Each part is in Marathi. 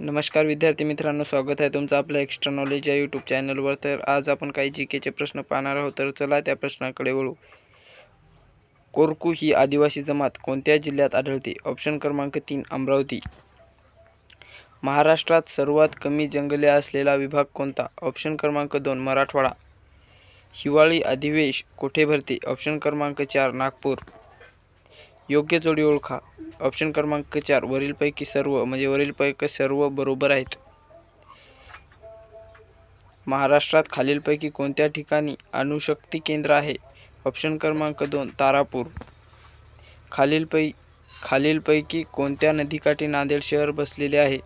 नमस्कार विद्यार्थी मित्रांनो स्वागत आहे तुमचं आपलं एक्स्ट्रा नॉलेज या यूट्यूब चॅनलवर तर आज आपण काही जी केचे प्रश्न पाहणार आहोत. तर चला त्या प्रश्नाकडे वळू. कोरकू ही आदिवासी जमात कोणत्या जिल्ह्यात आढळते? ऑप्शन क्रमांक तीन अमरावती. महाराष्ट्रात सर्वात कमी जंगले असलेला विभाग कोणता? ऑप्शन क्रमांक दोन मराठवाडा. हिवाळी अधिवेश कोठे भरते? ऑप्शन क्रमांक चार नागपूर. योग्य जोडी ओळखा. ऑप्शन क्रमांक चार वरीलपैकी सर्व म्हणजे वरीलपैकी सर्व बरोबर आहेत. महाराष्ट्रात खालीलपैकी कोणत्या ठिकाणी अणुशक्ती केंद्र आहे? ऑप्शन क्रमांक दोन तारापूर. खालीलपै खालीलपैकी कोणत्या नदीकाठी नांदेड शहर बसलेले आहे?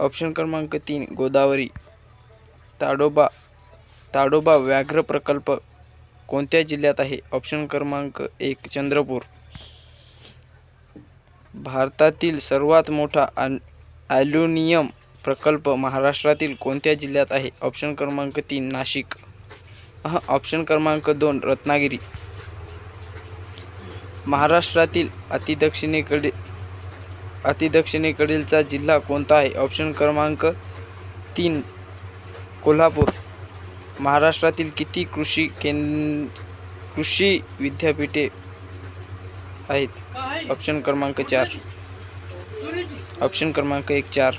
ऑप्शन क्रमांक तीन गोदावरी. ताडोबा ताडोबा व्याघ्र प्रकल्प कोणत्या जिल्ह्यात आहे? ऑप्शन क्रमांक एक चंद्रपूर. भारतातील सर्वात मोठा आ ॲल्युनियम प्रकल्प महाराष्ट्रातील कोणत्या जिल्ह्यात आहे? ऑप्शन क्रमांक तीन नाशिक. अह, ऑप्शन क्रमांक दोन रत्नागिरी. महाराष्ट्रातील अतिदक्षिणेकडे अतिदक्षिणेकडीलचा जिल्हा कोणता आहे? ऑप्शन क्रमांक तीन कोल्हापूर. महाराष्ट्रातील किती कृषी केंद कृषी विद्यापीठे आहेत. ऑप्शन क्रमांक चार. ऑप्शन क्रमांक एक चार.